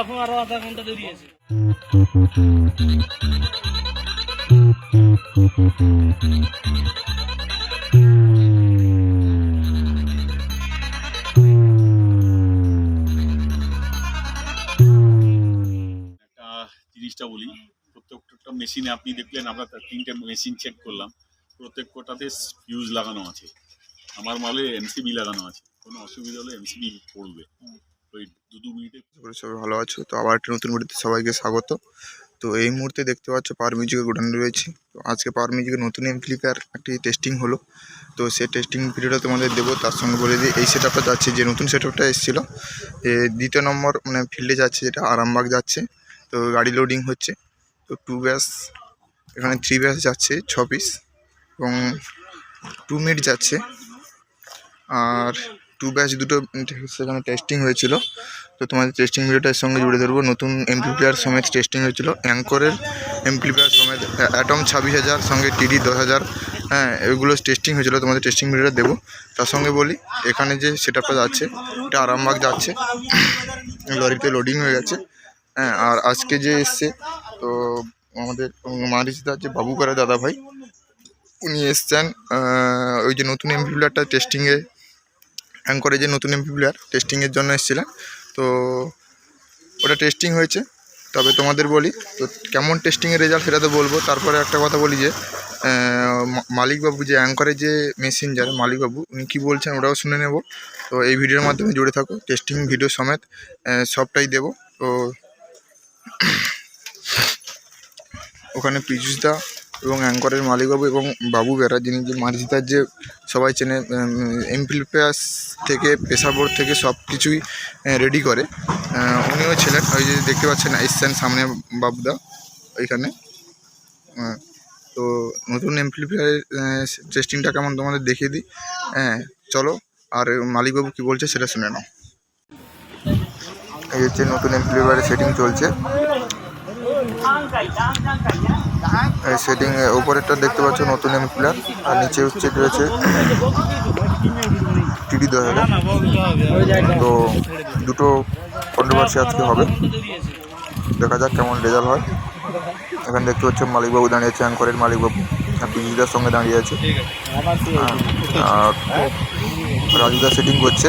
এখন আরও আধা ঘণ্টা দেরি আছে। জিনিসটা বলি প্রত্যেকটা মেশিনে আপনি দেখলেন আমরা তিনটে মেশিন চেক করলাম। প্রত্যেকটাতে ফিউজ লাগানো আছে। আমার মালে এমসিবি লাগানো আছে। কোনো অসুবিধা হলে এমসিবি পড়বে ওই দু দু মিনিটে সবাই ভালো আছো। তো আবার একটা নতুন ভিডিওতে সবাইকে স্বাগত। তো এই মুহূর্তে দেখতে পাচ্ছ পাওয়ার মিউজিকের গোডাউনে রয়েছে। তো আজকে পাওয়ার মিউজিকের নতুন এমপ্লিফায়ার একটি টেস্টিং হলো। তো সেই টেস্টিং ভিডিওটা তোমাদের দেবো, তার সঙ্গে বলে দিই, এই সেট আপটা যাচ্ছে, যে নতুন সেট আপটা এসেছিল দ্বিতীয় নম্বর মানে ফিল্ডে যাচ্ছে, যেটা আরামবাগ যাচ্ছে। তো গাড়ি লোডিং হচ্ছে। তো টু ব্যাস এখানে থ্রি ব্যাস যাচ্ছে, ছ পিস এবং টু মিনিট যাচ্ছে। আর টু ব্যাচ দুটো সেখানে টেস্টিং হয়েছিল। তো তোমাদের টেস্টিং ভিডিওটার সঙ্গে জুড়ে ধরবো। নতুন এমপ্লিপ্লেয়ার সমেত টেস্টিং হয়েছিল। অ্যাঙ্করের এমপ্লিপ্লেয়ার সমেত অ্যাটম ছাব্বিশ হাজার, সঙ্গে টিডি দশ হাজার হ্যাঁ এগুলো টেস্টিং হয়েছিল। তোমাদের টেস্টিং ভিডিওটা দেবো। তার সঙ্গে বলি, এখানে যে সেটআপটা যাচ্ছে, এটা আরামবাগ যাচ্ছে। লরিতে লোডিং হয়ে গেছে। হ্যাঁ আর আজকে যে এসছে, তো আমাদের মারিসদার যে করে দাদা ভাই উনি এসছেন ওই যে নতুন এমপ্লিপ্লেয়ারটা টেস্টিংয়ে অ্যাঙ্করে যে নতুন এমপি প্লেয়ার টেস্টিংয়ের জন্য এসেছিলেন। তো ওটা টেস্টিং হয়েছে, তবে তোমাদের বলি, তো কেমন টেস্টিংয়ের রেজাল্ট সেটা তো বলব। তারপরে একটা কথা বলি যে মালিকবাবু যে অ্যাঙ্করের যে যার মালিকবাবু, উনি কী বলছেন ওটাও শুনে নেব। তো এই ভিডিওর মাধ্যমে জুড়ে থাকো টেস্টিং ভিডিও সমেত সবটাই দেবো। তো ওখানে পীযুষদা এবং অ্যাঙ্করের মালিকবাবু এবং বাবু বেরা যিনি যে মার্জিদার যে সবাই চেনে এমপ্লিপাস থেকে পেশাবোর্ড থেকে সব কিছুই রেডি করে। উনিও ছিলেন, ওই যে দেখতে পাচ্ছেন এসছেন সামনে বাবুদা, ওইখানে। তো নতুন এমপ্লিফায়ারের টেস্টিংটা কেমন তোমাদের দেখিয়ে দিই। হ্যাঁ চলো, আর মালিকবাবু কী বলছে সেটা শুনে নাও। এই হচ্ছে নতুন এমপ্লিফায়ারের সেটিং চলছে। সেটিং উপরেরটা দেখতে পাচ্ছ, নতুন এমপ্লিফায়ার আর নিচে হচ্ছে রয়েছে টিডি একদম। তো দুটো কন্ট্রোভার্সি আজকে হবে। দেখা যাক কেমন রেজাল্ট হয়। এখানে দেখতে পাচ্ছ, মালিকবাবু দাঁড়িয়ে আছে অ্যাঙ্করের মালিকবাবু পিজিদার সঙ্গে দাঁড়িয়ে আছে। আর রাজুদা সেটিং করছে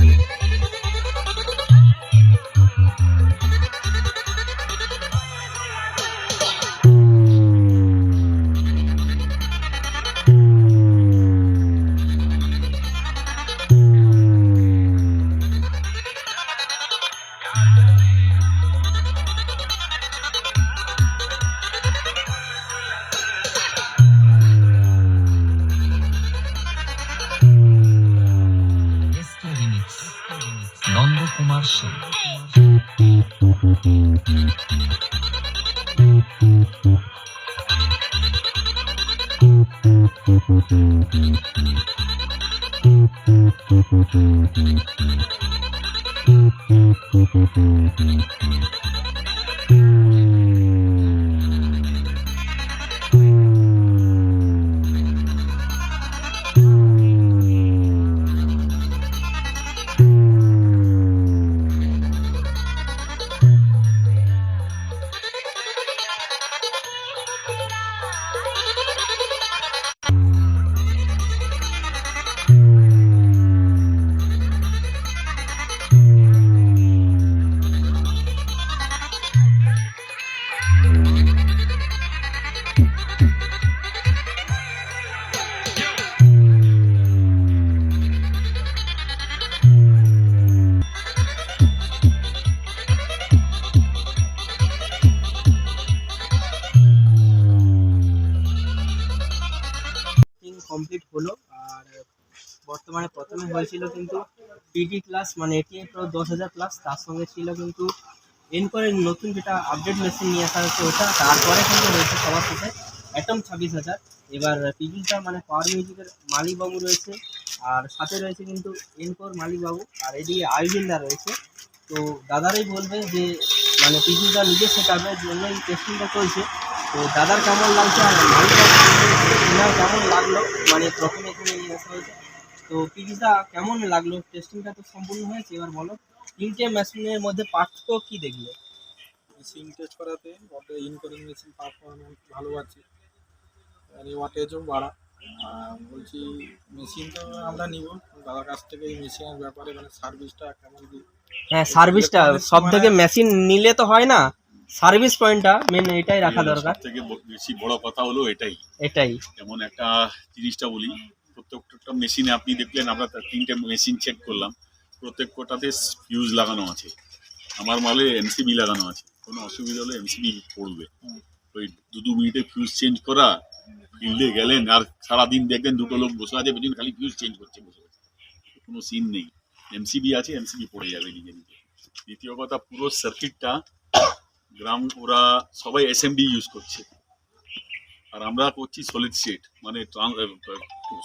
নন্দকুমার সেন টেস্টিং কমপ্লিট হলো। আর বর্তমানে প্রথমে হয়েছিল কিন্তু পিটি ক্লাস মানে এটি প্রো দশ হাজার ক্লাস তার সঙ্গে ছিল কিন্তু এনকোরের নতুন যেটা আপডেট মেশিন নিয়ে আসা হচ্ছে ওটা। তারপরে কিন্তু রয়েছে সবার সাথে অ্যাটম ছাব্বিশ হাজার। এবার পিজিটা মানে পাওয়ার মিউজিকের মালিকবাবু রয়েছে। আর সাথে রয়েছে কিন্তু এনকোর মালিকবাবু। আর এদিকে আয়োজনদা রয়েছে। তো দাদারাই বলবে যে মানে পিজুদা নিজে শেখাবে জন্য এই টেস্টিংটা চলছে তো দাদার কেমন লাগছে আর ওনার কেমন লাগল? মানে প্রথমে এখানে নিয়ে আসা হয়েছে। তো পিজুদা কেমন লাগল? টেস্টিংটা তো সম্পূর্ণ হয়েছে এবার বলো। তিনটে মেশিনের মধ্যে পার্থক্য কী দেখলে? মেশিন টেস্ট করাতে ওটা ইনকোরিং মেশিন পারফরমেন্স ভালো আছে। আর এই ওয়াটেজও বাড়া। বলছি মেশিন তো আমরা নিব। দাদার কাছ থেকে এই মেশিনের ব্যাপারে মানে সার্ভিসটা কেমন কি? হ্যাঁ সার্ভিসটা সব থেকে মেশিন নিলে তো হয় না। সার্ভিস পয়েন্টটা মেন এটাই রাখা দরকার। থেকে বেশি বড় কথা হলো এটাই। এটাই। যেমন একটা জিনিসটা বলি প্রত্যেকটা মেশিনে আপনি দেখলেন আমরা তিনটে মেশিন চেক করলাম প্রত্যেকটাতে ফিউজ লাগানো আছে। আমার মালে এমসিবি লাগানো আছে কোনো অসুবিধা হলে এমসিবি পড়বে। ওই দু দু মিনিটে ফিউজ চেঞ্জ করা ফিল্ডে গেলেন আর সারাদিন দেখবেন দুটো লোক বসে আছে পেছনে খালি ফিউজ চেঞ্জ করছে বসে বসে। কোনো সিন নেই। এমসিবি আছে এমসিবি পড়ে যাবে নিজে নিজে। দ্বিতীয় কথা পুরো সার্কিটটা গ্রাম ওরা সবাই এসএমডি ইউজ করছে। আর আমরা করছি সলিড স্টেট মানে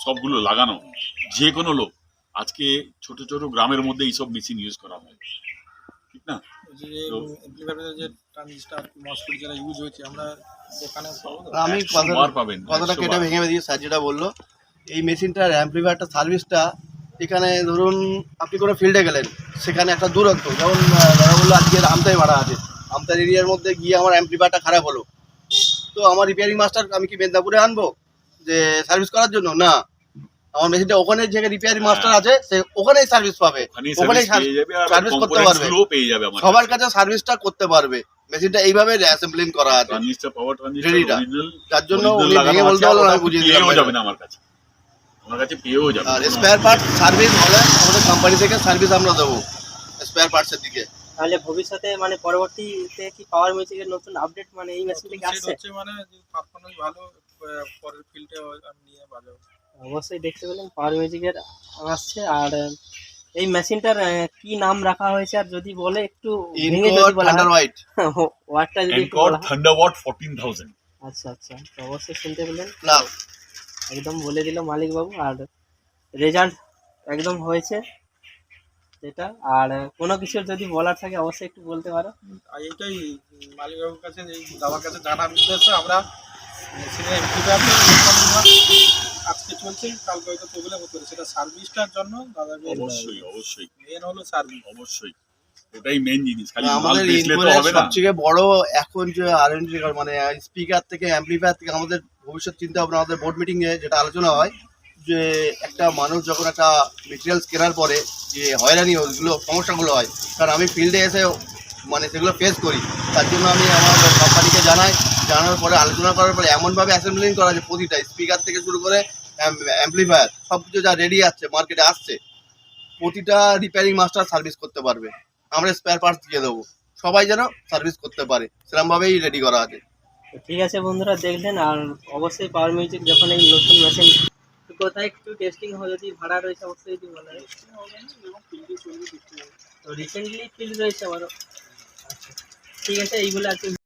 সবগুলো লাগানো। যে কোনো লোক। আজকে ছোট ছোট গ্রামের মধ্যে এইসব মেশিন ইউজ করা হয়। ঠিক না? যে ট্রানজিস্টার মসফেট ইউজ হয়েছে আমরা দোকানে? আমি পাবেন কথাটা কেটে ভেঙে দিয়ে স্যার যেটা বলল। এই মেশিনটার অ্যাম্প্লিফায়ারটা সার্ভিসটা এখানে ধরুন আপনি কোনো ফিল্ডে গেলেন সেখানে একটা দূরত্ব যেমন বলল আজকে আমতাই ভাড়া আছে। আমতার এরিয়ার মধ্যে গিয়ে আমার অ্যাম্প্লিফায়ারটা খারাপ হলো। তো আমার রিপেয়ারিং মাস্টার আমি কি মেদিনীপুরে আনব? যে সার্ভিস করার জন্য? না। আমার মেশিনটা ওখানে যে রিপেয়ারিং মাস্টার আছে সে ওখানেই সার্ভিস পাবে। ওখানেই ওখানেই সার্ভিস করতে পারবে। সবার কাছে। সার্ভিসটা করতে পারবে। মেশিনটা এইভাবে অ্যাসেম্বলিং করা আছে। ট্রানজিস্টার পাওয়ার ট্রানজিস্টার যার জন্য উনি ভেঙে বলতে পারল না বুঝিয়ে দিলাম যাবে না আমার কাছে। আমার কাছে পেয়েও যাবে আর স্পেয়ার পার্ট সার্ভিস হলে আমাদের কোম্পানি থেকে সার্ভিস আমরা দেবো। স্পেয়ার পার্টসের দিকে। তাহলে ভবিষ্যতে মানে পরবর্তীতে কি পাওয়ার মিউজিকের নতুন আপডেট মানে এই মেশিন থেকে আসছে? হচ্ছে মানে পারফরমেন্স ভালো পরের ফিল্ডে আমি নিয়ে বাজাবো। অবশ্যই দেখতে পেলেন পাওয়ার মিউজিকের আসছে। আর এই মেশিনটার কি নাম রাখা হয়েছে? আর যদি বলে একটু ভেঙে যদি বলা থান্ডার হোয়াইট ওয়ার্ডটা যদি বলা হয়। 14000 আচ্ছা আচ্ছা। তো অবশ্যই শুনতে পেলেন। একদম বলে দিল মালিক বাবু আর রেজাল্ট একদম হয়েছে। এটা আর কোনো কিছুর যদি বলার থাকে অবশ্যই একটু বলতে পারো। এইটাই মালিকবাবুর কাছে এই দাবার কাছে জানার উদ্দেশ্য আমরা আজকে চলছে কালকে হয়তো প্রবলেম হতে পারে। সেটা সার্ভিসটার জন্য দাদাকে অবশ্যই অবশ্যই। মেন হলো সার্ভিস অবশ্যই। মেন জিনিস। খালি আমাদের সবথেকে বড় এখন যে আরএনডি মানে স্পিকার থেকে অ্যাম্পলিফায়ার থেকে আমাদের ভবিষ্যৎ চিন্তা ভাবনা আমাদের বোর্ড মিটিং এ যেটা আলোচনা হয় যে একটা মানুষ যখন একটা মেটেরিয়ালস কেনার পরে যে হয়রানি ওইগুলো সমস্যাগুলো হয়, কারণ আমি ফিল্ডে এসে মানে সেগুলো ফেস করি। তার জন্য আমি আমার কোম্পানিকে জানাই, জানানোর পরে, আলোচনা করার পরে এমনভাবে অ্যাসেম্বলিং করা যে প্রতিটা স্পিকার থেকে শুরু করে অ্যাম্পলিফায়ার সব কিছু যা রেডি আসছে মার্কেটে আসছে, প্রতিটা রিপেয়ারিং মাস্টার সার্ভিস করতে পারবে। আমরা স্পেয়ার পার্টস দিয়ে দেবো। সবাই যেন সার্ভিস করতে পারে সেরকমভাবেই রেডি করা আছে। ঠিক আছে বন্ধুরা, দেখলেন, আর অবশ্যই পাওয়ার মিউজিক যখন এই নতুন মেশিন কোথায় একটু টেস্টিং হয় যদি ভাড়া রয়েছে, অবশ্যই যদি বলা তো রিসেন্টলি ফিল রয়েছে আমারও। ঠিক আছে, এইগুলো আর কি